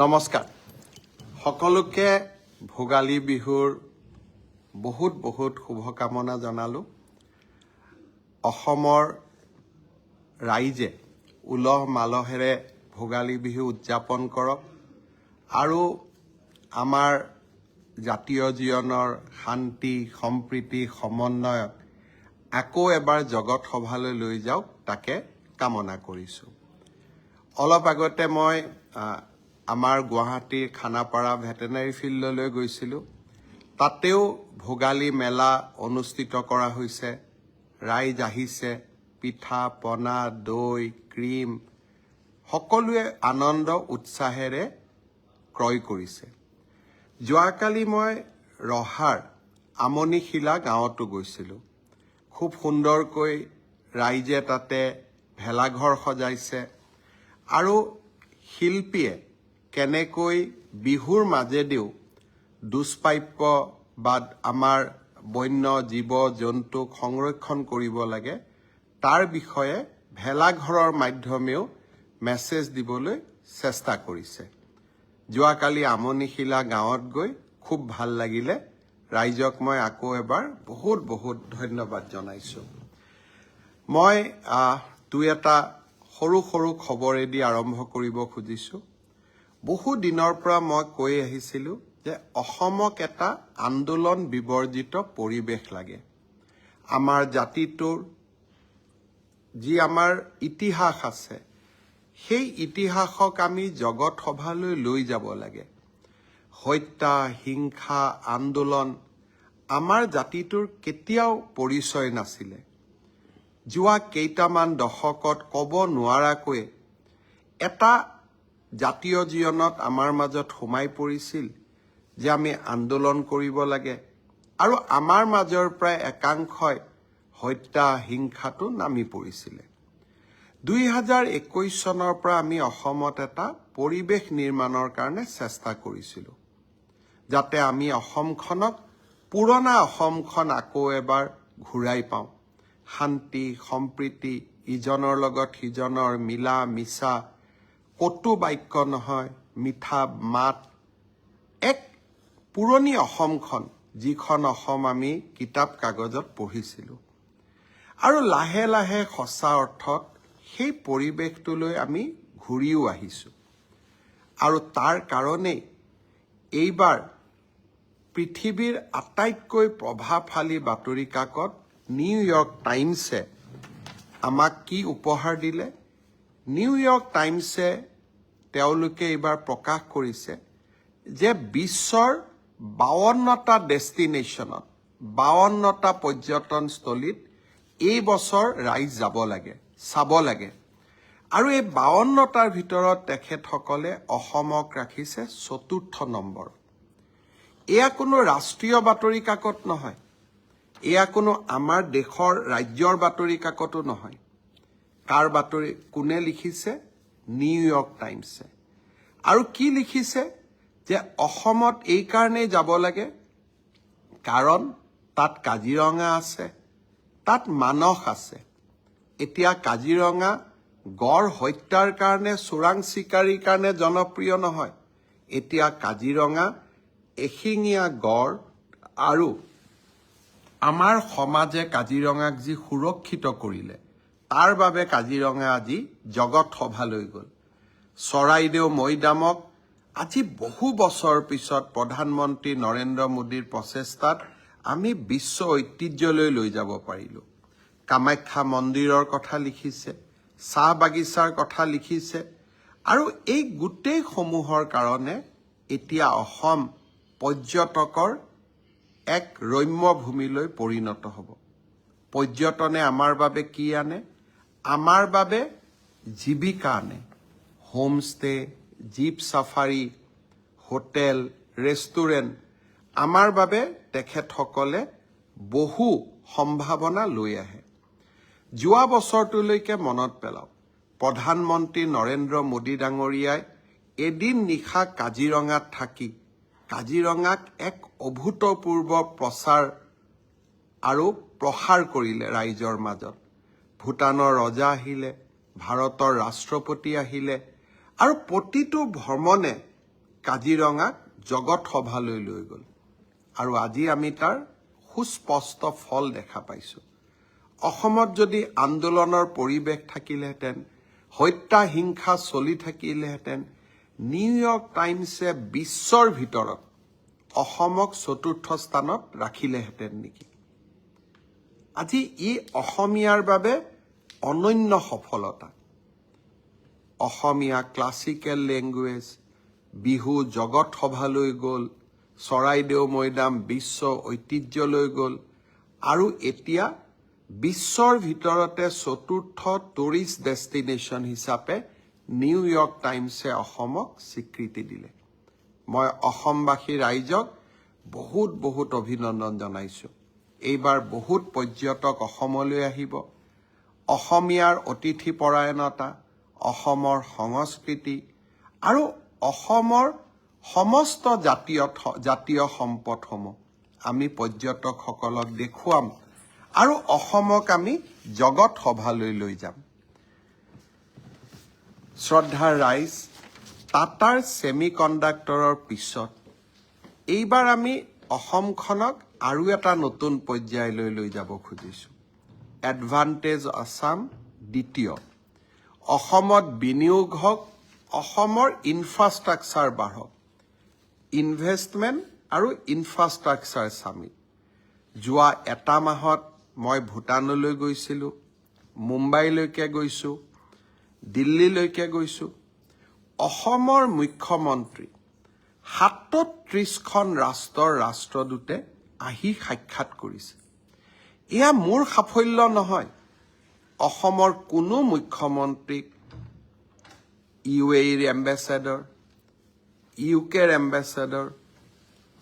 নমস্কাৰ। সকলোকে ভোগালী বিহুৰ বহুত বহুত শুভকামনা জনালোঁ। অসমৰ ৰাইজে উলহ মালহেৰে ভোগালী বিহু উদযাপন কৰক আৰু আমাৰ জাতীয় জীৱনৰ শান্তি সম্প্ৰীতি সমন্বয়ক আকৌ এবাৰ জগত সভালৈ লৈ যাওক তাকে কামনা কৰিছোঁ। অলপ আগতে মই আমাৰ গুৱাহাটীৰ খানাপাৰা ভেটেনাৰী ফিল্ডলৈ গৈছিলোঁ। তাতেও ভোগালী মেলা অনুষ্ঠিত কৰা হৈছে। ৰাইজ আহিছে। পিঠা পনা দৈ ক্ৰীম সকলোৱে আনন্দ উৎসাহেৰে ক্ৰয় কৰিছে। যোৱাকালি মই ৰহাৰ আমনিশিলা গাঁৱতো গৈছিলোঁ। খুব সুন্দৰকৈ ৰাইজে তাতে ভেলাঘৰ সজাইছে। আৰু শিল্পীয়ে কেনেকৈ বিহুৰ মাজেদিও দুষ্প্ৰাপ্য বা আমাৰ বন্য জীৱ জন্তুক সংৰক্ষণ কৰিব লাগে তাৰ বিষয়ে ভেলাঘৰৰ মাধ্যমেও মেছেজ দিবলৈ চেষ্টা কৰিছে। যোৱাকালি আমনিশিলা গাঁৱত গৈ খুব ভাল লাগিলে। ৰাইজক মই আকৌ এবাৰ বহুত বহুত ধন্যবাদ জনাইছোঁ। মই দুই এটা সৰু সৰু খবৰেদি আৰম্ভ কৰিব খুজিছোঁ। বহু দিনৰ পৰা মই কৈ আহিছিলোঁ যে অসমক এটা আন্দোলন বিবৰ্জিত পৰিৱেশ লাগে। আমাৰ জাতিটোৰ যি আমাৰ ইতিহাস আছে সেই ইতিহাসক আমি জগত সভালৈ লৈ যাব লাগে। হত্যা হিংসা আন্দোলন আমাৰ জাতিটোৰ কেতিয়াও পৰিচয় নাছিলে। যোৱা কেইটামান দশকত ক'ব নোৱাৰাকৈ এটা জাতীয় জীৱনত আমাৰ মাজত সোমাই পৰিছিল যে আমি আন্দোলন কৰিব লাগে আৰু আমাৰ মাজৰ প্ৰায় একাংশই হত্যা হিংসাটো নামি পৰিছিলে। দুই হাজাৰ একৈশ চনৰ পৰা আমি অসমত এটা পৰিৱেশ নিৰ্মাণৰ কাৰণে চেষ্টা কৰিছিলোঁ যাতে আমি অসমখনক পুৰণা অসমখন আকৌ এবাৰ ঘূৰাই পাওঁ। শান্তি সম্প্ৰীতি ইজনৰ লগত সিজনৰ মিলা মিছা কটু বাক্য নহয় মিঠা মাত। এক পুৰণি অসমখন যিখন অসম আমি কিতাপ কাগজত পঢ়িছিলোঁ। আৰু লাহে লাহে সঁচা অৰ্থত সেই পৰিৱেশটোলৈ আমি ঘূৰিও আহিছোঁ। আৰু তাৰ কাৰণেই এইবাৰ পৃথিৱীৰ আটাইতকৈ প্ৰভাৱশালী বাতৰি কাকত নিউয়ৰ্ক টাইমছে আমাক কি উপহাৰ দিলে? নিউয়ৰ্ক টাইমছে তেওঁলোকে এইবাৰ প্ৰকাশ কৰিছে যে বিশ্বৰ বাৱন্নটা ডেষ্টিনেশ্যনত বাৱন্নটা পৰ্যটনস্থলীত এই বছৰ ৰাইজ যাব লাগে চাব লাগে। আৰু এই বাৱন্নটাৰ ভিতৰত তেখেতসকলে অসমক ৰাখিছে চতুৰ্থ নম্বৰ। এয়া কোনো ৰাষ্ট্ৰীয় বাতৰি কাকত নহয়। এয়া কোনো আমাৰ দেশৰ ৰাজ্যৰ বাতৰি কাকতো নহয়। কাৰ বাতৰি কোনে লিখিছে? নিউয়ৰ্ক টাইমছে আৰু কি লিখিছে যে অসমত এই কাৰণেই যাব লাগে? কাৰণ তাত কাজিৰঙা আছে তাত মানস আছে। এতিয়া কাজিৰঙা গড় হত্যাৰ কাৰণে চোৰাং চিকাৰীৰ কাৰণে জনপ্ৰিয় নহয়। এতিয়া কাজিৰঙা এশিঙীয়া গড় আৰু আমাৰ সমাজে কাজিৰঙাক যি সুৰক্ষিত কৰিলে তাৰ বাবে কাজিৰঙা আজি জগত সভালৈ গ'ল। চৰাইদেউ মৈদামক আজি বহু বছৰ পিছত প্ৰধানমন্ত্ৰী নৰেন্দ্ৰ মোদীৰ প্ৰচেষ্টাত আমি বিশ্ব ঐতিহ্যলৈ লৈ যাব পাৰিলোঁ। কামাখ্যা মন্দিৰৰ কথা লিখিছে চাহ বাগিচাৰ কথা লিখিছে আৰু এই গোটেইসমূহৰ কাৰণে এতিয়া অসম পৰ্যটকৰ এক ৰম্য ভূমিলৈ পৰিণত হ'ব। পৰ্যটনে আমাৰ বাবে কি আনে? আমাৰ বাবে জীৱিকা আনে homestay jeep safari hotel restaurant আমাৰ বাবে তেখেতসকলে বহু সম্ভাৱনা লৈ আহে। যোৱা বছৰটোলৈকে মনত পেলাওক প্ৰধানমন্ত্ৰী নৰেন্দ্ৰ মোদী ডাঙৰীয়াই এদিন নিশা কাজিৰঙাত থাকি কাজিৰঙাক এক অভূতপূৰ্ব প্ৰচাৰ আৰু প্ৰসাৰ কৰিলে ৰাইজৰ মাজত। ভূটানৰ ৰজা আহিলে ভাৰতৰ ৰাষ্ট্ৰপতি আহিলে আৰু প্ৰতিটো ভ্ৰমণে কাজিৰঙাক জগত সভালৈ লৈ গ'ল। আৰু আজি আমি তাৰ সুস্পষ্ট ফল দেখা পাইছোঁ। অসমত যদি আন্দোলনৰ পৰিৱেশ থাকিলেহেঁতেন হত্যা হিংসা চলি থাকিলেহেঁতেন নিউয়ৰ্ক টাইমছে বিশ্বৰ ভিতৰত অসমক চতুৰ্থ স্থানত ৰাখিলেহেঁতেন নেকি? আজি ই অসমীয়াৰ বাবে অনন্য সফলতা। অসমীয়া ক্লাছিকেল লেংগুৱেজ বিহু জগত সভালৈ গ'ল চৰাইদেউ মৈদাম বিশ্ব ঐতিহ্যলৈ গ'ল আৰু এতিয়া বিশ্বৰ ভিতৰতে চতুৰ্থ টুৰিষ্ট ডেষ্টিনেশ্যন হিচাপে নিউয়ৰ্ক টাইমছে অসমক স্বীকৃতি দিলে। মই অসমবাসী ৰাইজক বহুত বহুত অভিনন্দন জনাইছোঁ। এইবাৰ বহুত পৰ্যটক অসমলৈ আহিব। অসমীয়াৰ অতিথিপৰায়ণতা অসমৰ সংস্কৃতি আৰু অসমৰ সমস্ত জাতীয় জাতীয় সম্পদসমূহ আমি পৰ্যটকসকলক দেখুৱাম আৰু অসমক আমি জগত সভালৈ লৈ যাম। শ্ৰদ্ধাৰ ৰাইজ টাটাৰ ছেমি কণ্ডাক্টৰৰ পিছত এইবাৰ আমি অসমখনক আৰু এটা নতুন পৰ্যায়লৈ লৈ যাব খুজিছোঁ। এডভান্টেজ আছাম দ্বিতীয় অসমত বিনিয়োগ হওক অসমৰ ইনফ্ৰাষ্ট্ৰাকচাৰ বাঢ়ক। ইনভেষ্টমেণ্ট আৰু ইনফ্ৰাষ্ট্ৰাকচাৰ চামিট যোৱা এটা মাহত মই ভূটানলৈ গৈছিলোঁ মুম্বাইলৈকে গৈছোঁ দিল্লীলৈকে গৈছোঁ। অসমৰ মুখ্যমন্ত্ৰী সাতত্ৰিছখন ৰাষ্ট্ৰৰ ৰাষ্ট্ৰদূতে আহি সাক্ষাৎ কৰিছে। এয়া মোৰ সাফল্য নহয়। অসমৰ কোনো মুখ্যমন্ত্ৰীক ইউ এইৰ এম্বেচেডৰ ইউ কেৰ এম্বেচেডৰ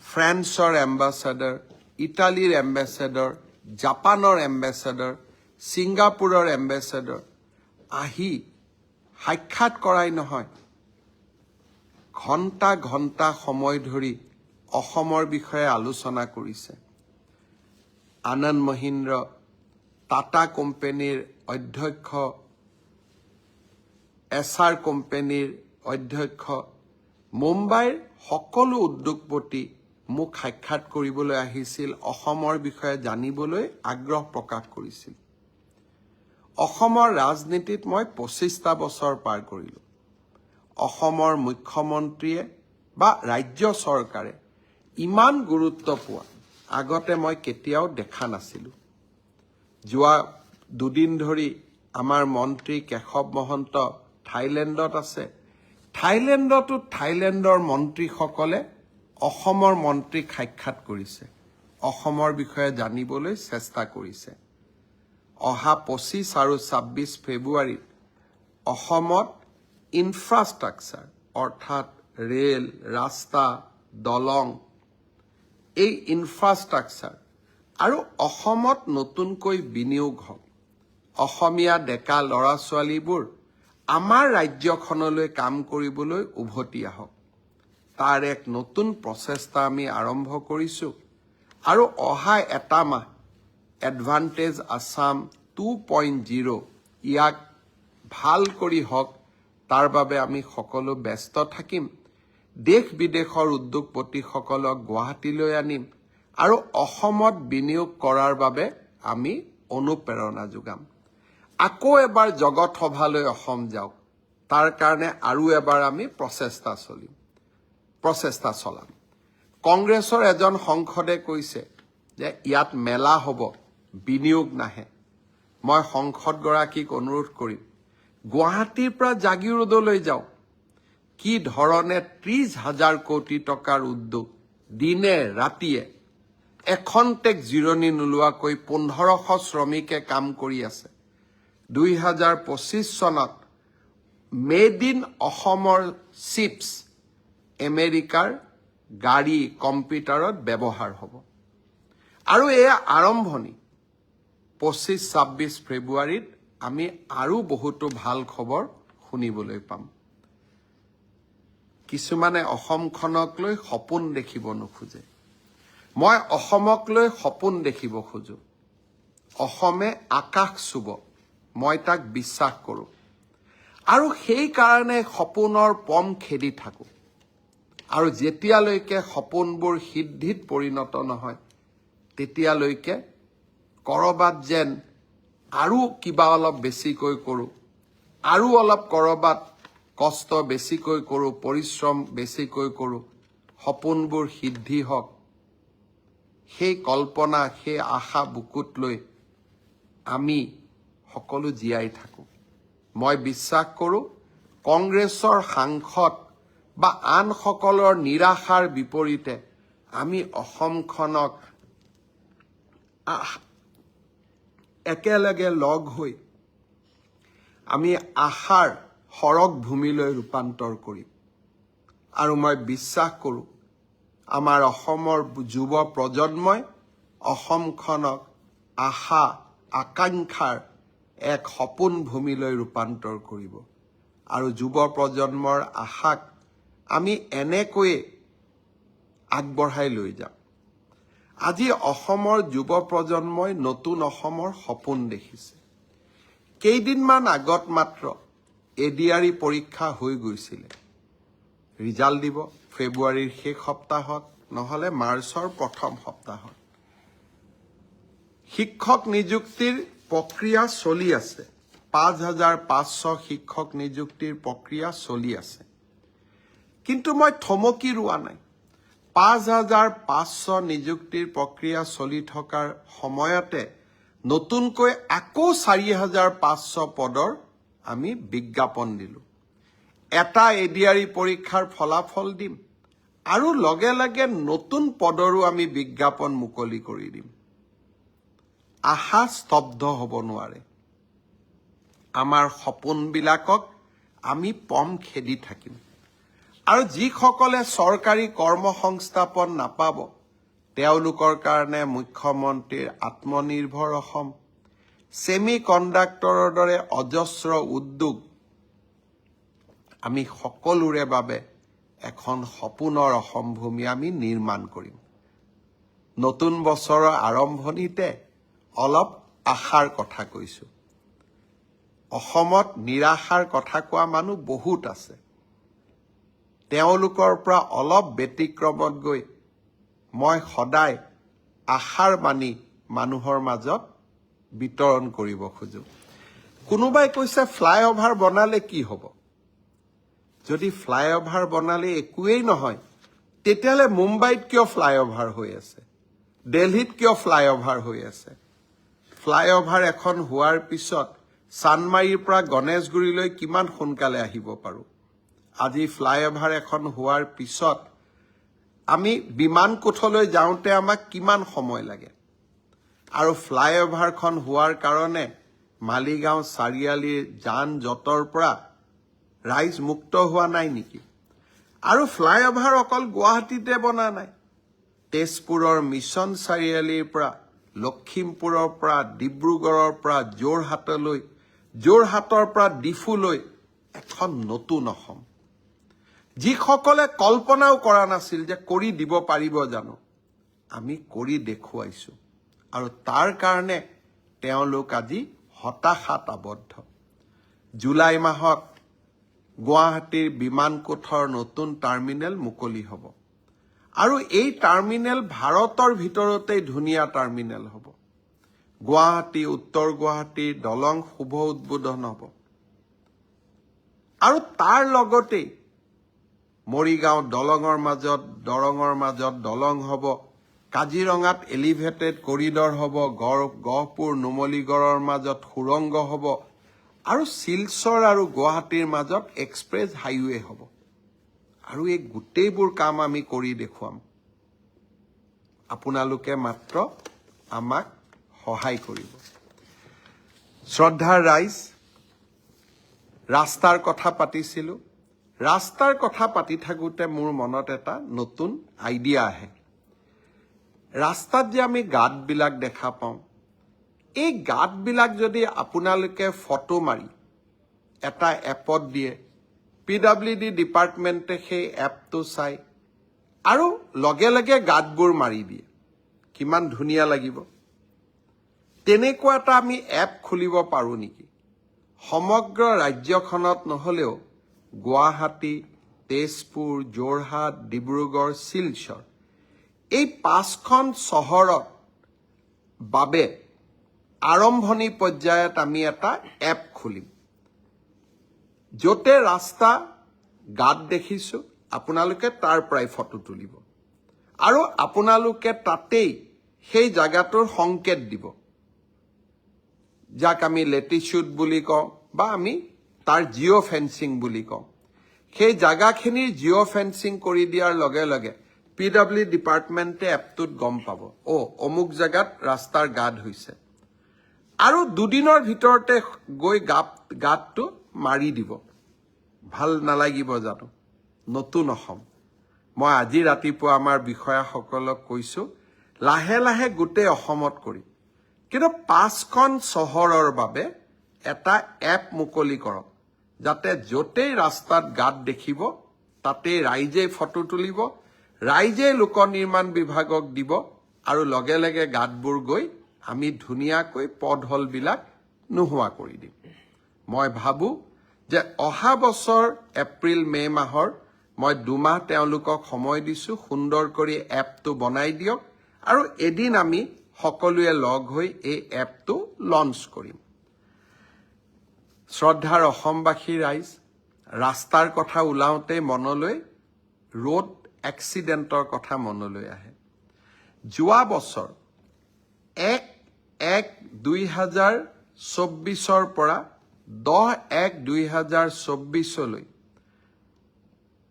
ফ্ৰান্সৰ এম্বেচেডৰ ইটালীৰ এম্বেচেডৰ জাপানৰ এম্বেচেডৰ ছিংগাপুৰৰ এম্বেচেডৰ আহি সাক্ষাৎ কৰাই নহয়। ঘণ্টা ঘণ্টা সময় ধৰি অসমৰ বিষয়ে আলোচনা কৰিছে। আনন্দ মহিন্দ্ৰ টাটা কোম্পানীৰ অধ্যক্ষ এছ আৰ কোম্পানীৰ অধ্যক্ষ মুম্বাইৰ সকলো উদ্যোগপতি মোক সাক্ষাৎ কৰিবলৈ আহিছিল অসমৰ বিষয়ে জানিবলৈ আগ্ৰহ প্ৰকাশ কৰিছিল। অসমৰ ৰাজনীতিত মই পঁচিছটা বছৰ পাৰ কৰিলোঁ। অসমৰ মুখ্যমন্ত্ৰীয়ে বা ৰাজ্য চৰকাৰে ইমান গুৰুত্ব পোৱা আগতে মই কেতিয়াও দেখা নাছিলোঁ। যোৱা দুদিন ধৰি আমাৰ মন্ত্ৰী কেশৱ মহন্ত থাইলেণ্ডত আছে। থাইলেণ্ডতো থাইলেণ্ডৰ মন্ত্ৰীসকলে অসমৰ মন্ত্ৰীক সাক্ষাৎ কৰিছে। অসমৰ বিষয়ে জানিবলৈ চেষ্টা কৰিছে। অহা পঁচিছ আৰু ছাব্বিছ ফেব্ৰুৱাৰীত অসমত ইনফ্ৰাষ্ট্ৰাকচাৰ অৰ্থাৎ ৰেল ৰাস্তা দলং এই ইনফ্ৰাষ্ট্ৰাকচাৰ আৰু অসমত নতুনকৈ বিনিয়োগ হওক। অসমীয়া ডেকা ল'ৰা ছোৱালীবোৰ আমাৰ ৰাজ্যখনলৈ কাম কৰিবলৈ উভতি আহক। তাৰ এক নতুন প্ৰচেষ্টা আমি আৰম্ভ কৰিছোঁ আৰু অহা এটা মাহ advantage Assam two point zero' ইয়াক ভাল কৰি হওক তাৰ বাবে আমি সকলো ব্যস্ত থাকিম। দেশ বিদেশৰ উদ্যোগপতিসকলক গুৱাহাটীলৈ আনিম আৰু অসমত বিনিয়োগ কৰাৰ বাবে আমি অনুপ্ৰেৰণা যোগাম। আকৌ এবাৰ জগত সভালৈ অসম যাওক। তাৰ কাৰণে আৰু এবাৰ আমি প্ৰচেষ্টা চলিম প্ৰচেষ্টা চলাম। কংগ্ৰেছৰ এজন সংসদে কৈছে যে ইয়াত মেলা হ'ব বিনিয়োগ নাহে। মই সংসদগৰাকীক অনুৰোধ কৰিম গুৱাহাটীৰ পৰা জাগিৰোডলৈ যাওক। কি ধৰণে ত্ৰিশ হাজাৰ কোটি টকাৰ উদ্যোগ দিনে ৰাতিয়ে এখন্তেক জিৰণি নোলোৱাকৈ পোন্ধৰশ শ্ৰমিকে কাম কৰি আছে। দুই হাজাৰ পঁচিছ চনত মেড ইন অসমৰ চিপছ আমেৰিকাৰ গাড়ী কম্পিউটাৰত ব্যৱহাৰ হ'ব। আৰু এয়া আৰম্ভণি। পঁচিছ ছাব্বিছ ফেব্ৰুৱাৰীত আমি আৰু বহুতো ভালো খবৰ শুনিবলৈ পাম। কিছুমানে অসমখনক লৈ সপোন দেখিব নোখোজে। মই অসমক লৈ সপোন দেখিব খোজো। অসমে আকাশ চুব। মই তাক বিশ্বাস কৰোঁ। আৰু সেইকাৰণে সপোনৰ পম খেদি থাকোঁ। আৰু যেতিয়ালৈকে সপোনবোৰ সিদ্ধিত পৰিণত নহয় তেতিয়ালৈকে ক'ৰবাত যেন আৰু কিবা অলপ বেছিকৈ কৰোঁ। আৰু অলপ ক'ৰবাত কষ্ট বেছিকৈ কৰোঁ পৰিশ্ৰম বেছিকৈ কৰোঁ সপোনবোৰ সিদ্ধি হওক সেই কল্পনা সেই আশা বুকুত লৈ আমি সকলো জীয়াই থাকোঁ। মই বিশ্বাস কৰোঁ কংগ্ৰেছৰ সাংসদ বা আনসকলৰ নিৰাশাৰ বিপৰীতে আমি অসমখনক একেলগে লগ হৈ আমি আশাৰ সৰগ ভূমিলৈ ৰূপান্তৰ কৰিম আৰু মই বিশ্বাস কৰোঁ আমাৰ অসমৰ যুৱ প্ৰজন্মই অসমখনক আশা আকাংক্ষাৰ এক সপোন ভূমিলৈ ৰূপান্তৰ কৰিব। আৰু যুৱ প্ৰজন্মৰ আশাক আমি এনেকৈয়ে আগবঢ়াই লৈ যাম। আজি অসমৰ যুৱ প্ৰজন্মই নতুন অসমৰ সপোন দেখিছে। কেইদিনমান আগত মাত্ৰ এডিআৰই পৰীক্ষা হৈ গৈছিলে। ৰিজাল্ট দিব ফেব্ৰুৱাৰীৰ শেষ সপ্তাহত, নহ'লে মাৰ্চৰ প্ৰথম সপ্তাহত। শিক্ষক নিযুক্তিৰ প্ৰক্ৰিয়া চলি আছে। পাঁচ হাজাৰ পাঁচশো শিক্ষক নিযুক্তিৰ প্ৰক্ৰিয়া চলি আছে। কিন্তু মই থমকি ৰোৱা নাই। পাঁচ হাজাৰ পাঁচশো নিযুক্তিৰ প্ৰক্ৰিয়া চলি থকাৰ সময়তে নতুনকৈ আকৌ চাৰি হাজাৰ পাঁচশো পদৰ আমি বিজ্ঞাপন দিলোঁ। এটা এডিআৰই পৰীক্ষাৰ ফলাফল দিম আৰু লগে লগে নতুন পদৰো আমি বিজ্ঞাপন মুকলি কৰি দিম। আশা স্তব্ধ হ'ব নোৱাৰে। আমাৰ সপোনবিলাকক আমি পম খেদি থাকিম। আৰু যিসকলে চৰকাৰী কৰ্মসংস্থাপন নাপাব, তেওঁলোকৰ কাৰণে মুখ্যমন্ত্ৰীৰ আত্মনিৰ্ভৰ অসম। ছেমি কণ্ডাক্টৰৰ দৰে অজস্ৰ উদ্যোগ আমি সকলোৰে বাবে এখন সপোনৰ অসম ভূমি আমি নিৰ্মাণ কৰিম। নতুন বছৰৰ আৰম্ভণিতে অলপ আশাৰ কথা কৈছোঁ। অসমত নিৰাশাৰ কথা কোৱা মানুহ বহুত আছে। তেওঁলোকৰ পৰা অলপ ব্যতিক্ৰমত গৈ মই সদায় আশাৰ বাণী মানুহৰ মাজত বিতৰণ কৰিব খোজো। কোনোবাই কৈছে ফ্লাইঅভাৰ বনালে কি হ'ব? যদি ফ্লাইঅভাৰ বনালে একোৱেই নহয় তেতিয়াহ'লে মুম্বাইত কিয় ফ্লাইঅভাৰ হৈ আছে? দিল্লীত কিয় ফ্লাইঅভাৰ হৈ আছে? ফ্লাইঅভাৰ এখন হোৱাৰ পিছত চানমাৰীৰ পৰা গণেশগুৰিলৈ কিমান সোনকালে আহিব পাৰোঁ? আজি ফ্লাইঅভাৰ এখন হোৱাৰ পিছত আমি বিমান কোঠলৈ যাওঁতে আমাক কিমান সময় লাগে? আৰু ফ্লাইঅভাৰখন হোৱাৰ কাৰণে মালিগাঁও চাৰিআলিৰ যান জঁটৰ পৰা ৰাইজ মুক্ত হোৱা নাই নেকি? আৰু ফ্লাইঅভাৰ অকল গুৱাহাটীতে বনা নাই। তেজপুৰৰ মিছন চাৰিআলিৰ পৰা লখিমপুৰৰ পৰা ডিব্ৰুগড়ৰ পৰা যোৰহাটলৈ যোৰহাটৰ পৰা ডিফুলৈ এখন নতুন অসম। যিসকলে কল্পনাও কৰা নাছিল যে কৰি দিব পাৰিব জানো। আমি কৰি দেখুৱাইছো। আৰু তাৰ কাৰণে তেওঁলোক আজি হতাশাত আবদ্ধ জুলাই মাহত গুৱাহাটীৰ বিমান কোঠৰ নতুন টাৰ্মিনেল মুকলি হ'ব। আৰু এই টাৰ্মিনেল ভাৰতৰ ভিতৰতেই ধুনীয়া টাৰ্মিনেল হ'ব। গুৱাহাটী উত্তৰ গুৱাহাটীৰ দলং শুভ উদ্বোধন হ'ব। আৰু তাৰ লগতেই মৰিগাঁও দলঙৰ মাজত দৰঙৰ মাজত দলং হ'ব। কাজিৰঙাত এলিভেটেড কৰিডৰ হ'ব গড় গহপুৰ নুমলীগড়ৰ মাজত সুৰংগ হ'ব আৰু শিলচৰ আৰু গুৱাহাটীৰ মাজত এক্সপ্ৰেছ হাইৱে হ'ব। আৰু এই গোটেইবোৰ কাম আমি কৰি দেখুৱাম। আপোনালোকে মাত্ৰ আমাক সহায় কৰিব। শ্ৰদ্ধাৰ ৰাইজ ৰাস্তাৰ কথা পাতিছিলোঁ। ৰাস্তাৰ কথা পাতি থাকোঁতে মোৰ মনত এটা নতুন আইডিয়া আহে। ৰাস্তাত যে আমি গাঁতবিলাক দেখা পাওঁ। এই গাঁতবিলাক যদি আপোনালোকে ফটো মাৰি এটা এপত দিয়ে পি ডাব্লিউ ডি ডিপাৰ্টমেণ্টে সেই এপটো চাই আৰু লগে লগে গাঁতবোৰ মাৰি দিয়ে কিমান ধুনীয়া লাগিব। তেনেকুৱা এটা আমি এপ খুলিব পাৰোঁ নেকি? সমগ্ৰ ৰাজ্যখনত নহ'লেও গুৱাহাটী তেজপুৰ যোৰহাট ডিব্ৰুগড় শিলচৰ এই পাঁচখন চহৰত বাবে আৰম্ভণি পৰ্যায়ত আমি এটা এপ খুলিম, য'তে ৰাস্তা, গাঁত দেখিছোঁ, আপোনালোকে তাৰ পৰাই ফটো তুলিব আৰু আপোনালোকে তাতেই সেই জাগাটোৰ সংকেত দিব। যাক আমি লেটিচিউড বুলি কওঁ বা আমি তাৰ জিঅ' ফেন্সিং বুলি কওঁ। সেই জাগাখিনিৰ জিঅ' ফেন্সিং কৰি দিয়াৰ লগে লগে পি ডাব্লিউ ডিপাৰ্টমেণ্টে এপটোত গম পাব, অ' অমুক জেগাত ৰাস্তাৰ গাঁত হৈছে। আৰু দুদিনৰ ভিতৰতে গৈ গাপ, গাঁতটো মাৰি দিব। ভালো নালাগিব জানো, নতুন অসম। মই আজি ৰাতিপুৱা আমাৰ বিষয়াসকলক কৈছো, লাহে লাহে গোটেই অসমত কৰিম কিন্তু পাঁচখন চহৰৰ বাবে এটা এপ মুকলি কৰক, যাতে য'তেই ৰাস্তাত গাঁত দেখিব, তাতেই ৰাইজে ফটো তুলিব ৰাইজে লোক নিৰ্মাণ বিভাগক দিব আৰু লগে লগে গাঁতবোৰ গৈ আমি ধুনীয়াকৈ পদহলবিলাক নোহোৱা কৰি দিম। মই ভাবোঁ যে অহা বছৰ এপ্ৰিল মে' মাহৰ মই দুমাহ তেওঁলোকক সময় দিছোঁ সুন্দৰ কৰি এপটো বনাই দিয়ক আৰু এদিন আমি সকলোৱে লগ হৈ এই এপটো লঞ্চ কৰিম। শ্ৰদ্ধাৰ অসমবাসী ৰাইজ ৰাস্তাৰ কথা ওলাওঁতে মনলৈ ৰোড এক্সিডেণ্টৰ কথা মনলৈ আহে। যোৱা বছৰ এক এক দুই হাজাৰ চৌব্বিছৰ পৰা দহ এক দুই হাজাৰ চৌব্বিছলৈ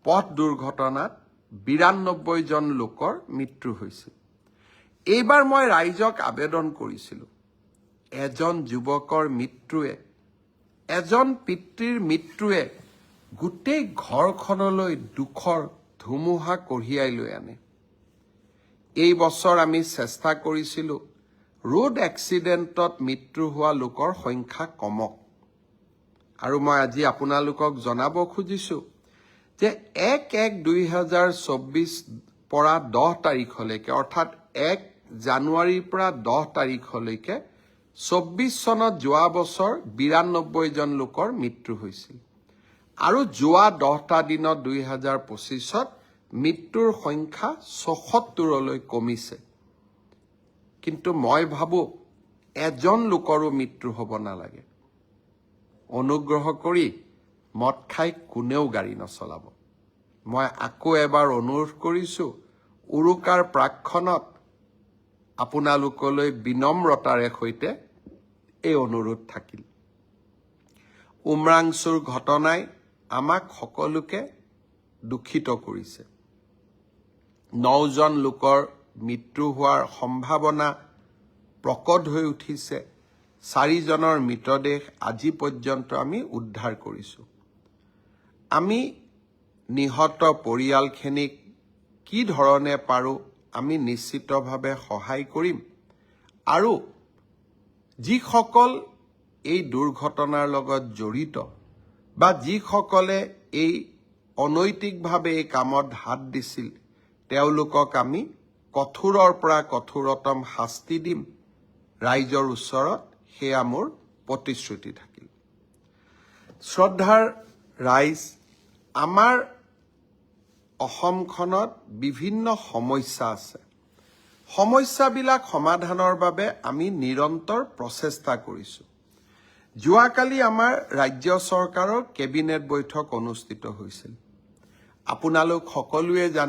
পথ দুৰ্ঘটনাত বিৰান্নব্বৈজন লোকৰ মৃত্যু হৈছিল। এইবাৰ মই ৰাইজক আবেদন কৰিছিলোঁ এজন যুৱকৰ মৃত্যুৱে এজন পিতৃৰ মৃত্যুৱে গোটেই ঘৰখনলৈ দুখৰ ধুমুহা কঢ়িয়াই লৈ আনে। এই বছৰ আমি চেষ্টা কৰিছিলোঁ ৰোড এক্সিডেণ্টত মৃত্যু হোৱা লোকৰ সংখ্যা কমক। আৰু মই আজি আপোনালোকক জনাব খুজিছোঁ যে এক এক দুই হাজাৰ চৌব্বিছ পৰা দহ তাৰিখলৈকে অৰ্থাৎ এক জানুৱাৰীৰ পৰা দহ তাৰিখলৈকে চৌব্বিছ চনত যোৱা বছৰ বিৰান্নব্বৈজন লোকৰ মৃত্যু হৈছিল। আৰু যোৱা দহটা দিনত দুই হাজাৰ পঁচিছত মৃত্যুৰ সংখ্যা ছসত্তৰলৈ কমিছে। কিন্তু মই ভাবোঁ এজন লোকৰো মৃত্যু হ'ব নালাগে। অনুগ্ৰহ কৰি মদ খাই কোনেও গাড়ী নচলাব। মই আকৌ এবাৰ অনুৰোধ কৰিছোঁ উৰুকাৰ প্ৰাকখনত আপোনালোকলৈ বিনম্ৰতাৰে সৈতে এই অনুৰোধ থাকিল। উমৰাংচুৰ ঘটনাই আমাক সকলোকে দূষিত কৰিছে। নজন লোকৰ মৃত্যু হোৱাৰ সম্ভাৱনা প্ৰকট হৈ উঠিছে। চাৰিজনৰ মৃতদেহ আজি পৰ্যন্ত আমি উদ্ধাৰ কৰিছোঁ। আমি নিহত পৰিয়ালখিনিক কি ধৰণে পাৰোঁ আমি নিশ্চিতভাৱে সহায় কৰিম। আৰু যিসকল এই দুৰ্ঘটনাৰ লগত জড়িত বা যিসকলে এই অনৈতিকভাৱে এই কামত হাত দিছিল তেওঁলোকক আমি কঠোৰৰ পৰা কঠোৰতম শাস্তি দিম। ৰাইজৰ ওচৰত সেয়া মোৰ প্ৰতিশ্ৰুতি থাকিল। শ্ৰদ্ধাৰ ৰাইজ আমাৰ অসমখনত বিভিন্ন সমস্যা আছে। সমস্যাবিলাক সমাধানৰ বাবে আমি নিৰন্তৰ প্ৰচেষ্টা কৰিছোঁ। যোৱাকালি আমাৰ ৰাজ্য চৰকাৰৰ কেবিনেট বৈঠক অনুষ্ঠিত হৈছিল। আপোনালোক সকলোৱে জানে